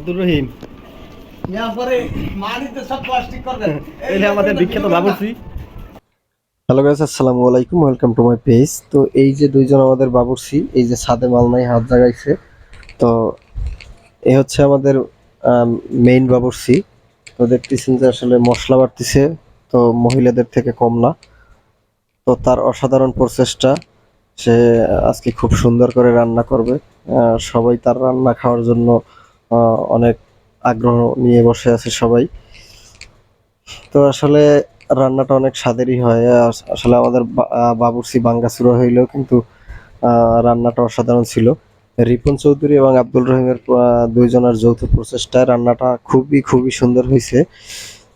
আব্দুর রহিম। হ্যাঁ, hello welcome to page তো এই যে দুইজন আমাদের এই যে ছাদে মাল নাই হাত জাগাইছে। তো এ হচ্ছে আমাদের যে আসলে মশলা বাড়তিছে তো মহিলাদের থেকে কম না। তো তার অসাধারণ প্রচেষ্টা সে আজকে খুব সুন্দর করে রান্না করবে। সবাই তার রান্না খাওয়ার জন্য অনেক আগ্রহ নিয়ে বসে আছে সবাই। তো আসলে রান্নাটা অনেক স্বাদেরই হয়। আসলে আমাদের বা- আহ, বাবুর্চি বাঙ্গাসুরা হইলেও কিন্তু রান্নাটা অসাধারণ ছিল। রিপন চৌধুরী এবং আব্দুল রহিমের দুইজনের যৌথ প্রচেষ্টায় রান্নাটা খুবই খুবই সুন্দর হয়েছে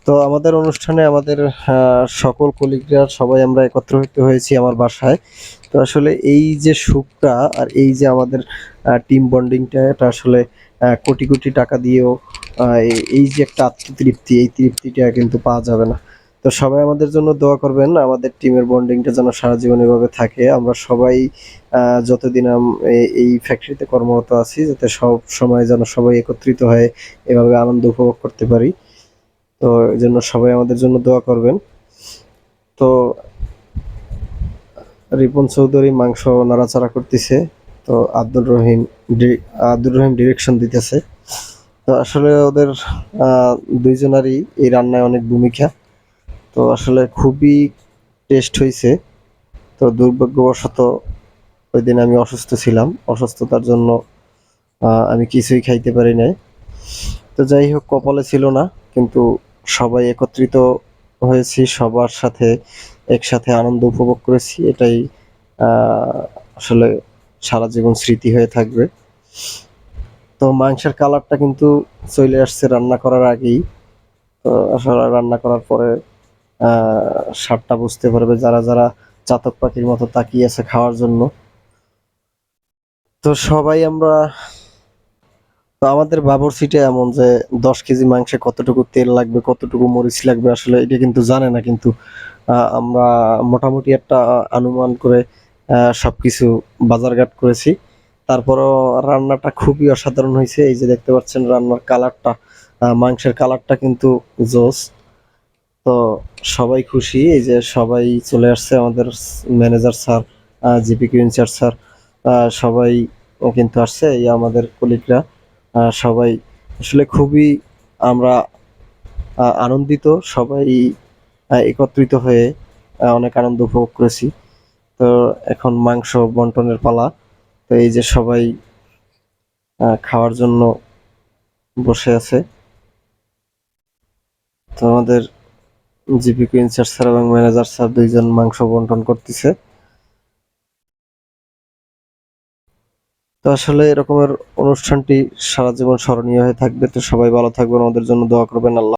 তো আমাদের অনুষ্ঠানে আমাদের সকল কলিগরা সবাই আমরা একত্রিত হয়েছি আমার বাসায়। তো আসলে এই যে সুখটা আর এই যে আমাদের টিম বন্ডিংটা এটা আসলে কোটি কোটি টাকা দিয়েও এই- যে একটা আত্মতৃপ্তি এই তৃপ্তিটা কিন্তু পাওয়া যাবে না। তো সবাই আমাদের জন্য দোয়া করবেন, আমাদের টিমের বন্ডিংটা যেন সারা জীবন এভাবে থাকে। আমরা সবাই যতদিন এই ফ্যাক্টরিতে কর্মরত আছি, যাতে সব সময় যেন সবাই একত্রিত হয়ে এভাবে আনন্দ উপভোগ করতে পারি। তো এই জন্য সবাই আমাদের জন্য দোয়া করবেন। তো রিপন চৌধুরী মাংস নাড়াচাড়া করতেছে। তো আব্দুল রহিম আব্দুল রহিম ডিরেকশন দিতেছে। তো আসলে ওদের দুইজনারই এই রান্নায় অনেক ভূমিকা। তো আসলে খুবই টেস্ট হয়েছে তো দুর্ভাগ্যবশত ওই দিন আমি অসুস্থ ছিলাম। অসুস্থতার জন্য আমি কিছুই খাইতে পারি নাই। তো যাই হোক, কপালে ছিল না, কিন্তু সবাই একত্রিত হয়েছি, সবার সাথে একসাথে আনন্দ উপভোগ করেছি। এটাই আসলে সারা জীবন স্মৃতি হয়ে থাকবে। তো মাংসের কালারটা কিন্তু চলে আসছে রান্না করার আগেই। তো আসলে রান্না করার পরে স্বাদটা বুঝতে পারবে যারা যারা চাতক পাখির মতো তাকিয়ে আছে খাওয়ার জন্য। তো সবাই আমরা, তো আমাদের বাবরচিটা এমন যে দশ কেজি মাংসে কতটুকু তেল লাগবে, কতটুকু মরিচ লাগবে, আসলে এটা কিন্তু জানে না। কিন্তু আমরা মোটামুটি একটা অনুমান করে আহ, সবকিছু বাজারঘাট করেছি। তারপরও রান্নাটা খুবই অসাধারণ হয়েছে। এই যে দেখতে পাচ্ছেন রান্নার কালারটা মাংসের কালারটা কিন্তু জোস। তো সবাই খুশি এই যে সবাই চলে আসছে আমাদের manager sir GP incharge sir সবাই কিন্তু আসছে এই আমাদের কলিগরা সবাই। আসলে খুবই আমরা আনন্দিত সবাই একত্রিত হয়ে অনেক আনন্দ উপভোগ করেছি। তো এখন মাংস বন্টনের পালা। তো এই যে সবাই খাওয়ার জন্য বসে আছে। তো আমাদের জিপি ইনচার্জ স্যার এবং ম্যানেজার স্যার দুইজন মাংস বন্টন করতেছে। তো আসলে এরকমের অনুষ্ঠানটি সারা জীবন স্মরণীয় হয়ে থাকবে। তো সবাই ভালো থাকবেন, আমাদের জন্য দোয়া করবেন আল্লাহ।